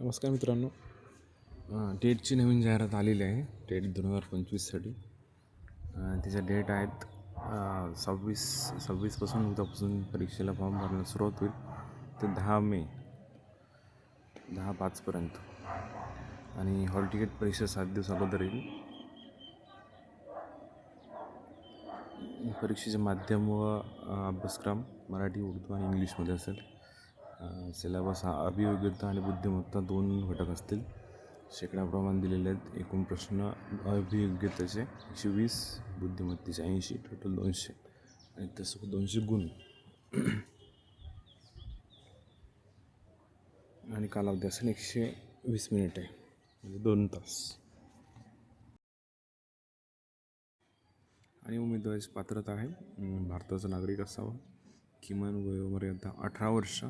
नमस्कार मित्रांनो. टेटची नवीन जाहिरात आलेली आहे. टेट दोन हजार पंचवीससाठी. त्याच्या डेट आहेत सव्वीस सव्वीसपासून उद्यापासून परीक्षेला फॉर्म भरण्यास सुरुवात होईल ते दहा मे दहा पाचपर्यंत आणि हॉल तिकीट परीक्षा सात दिवस अगोदर येईल. परीक्षेचे माध्यम व अभ्यासक्रम मराठी उर्दू आणि इंग्लिशमध्ये असेल. सिलेबस हा अभियोग्यता आणि बुद्धिमत्ता दोन घटक असतील. शेकड्याप्रमाणे दिलेले आहेत. एकूण प्रश्न अभियोग्यतेचे एकशे वीस बुद्धिमत्तेचे ऐंशी टोटल दोनशे आणि तसं दोनशे गुण. आणि कालावधी असेल एकशे वीस मिनिट आहे. म्हणजे दोन तास. आणि उमेदवाराची पात्रता आहे. भारताचा नागरिक असावा. किमान वयोमर्यादा अठरा वर्ष.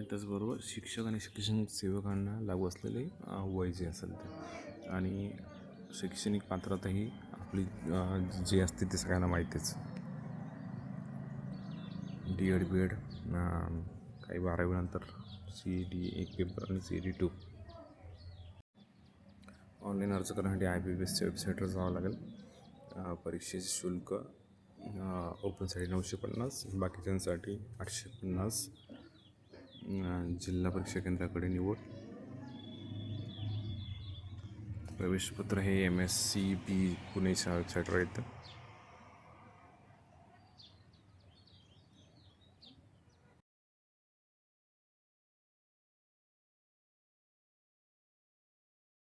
आणि त्याचबरोबर शिक्षक आणि शिक्षण सेवकांना लागू असलेले वय जे असेल ते. आणि शैक्षणिक पात्रता ही आपली जी असते ते सगळ्यांना माहितीच. डी एड बी एड काही बारावीनंतर सी डी एक पेपर आणि सी डी टू ऑनलाईन अर्ज करण्यासाठी आय बी बी एसच्या वेबसाईटवर जावं लागेल. परीक्षेचे शुल्क ओपनसाठी नऊशे पन्नास बाकीच्यांसाठी आठशे पन्नास. जिल्हा परीक्षा केंद्राकडे निवड. प्रवेशपत्र हे M S C B Pune वेबसाईटवर येतं.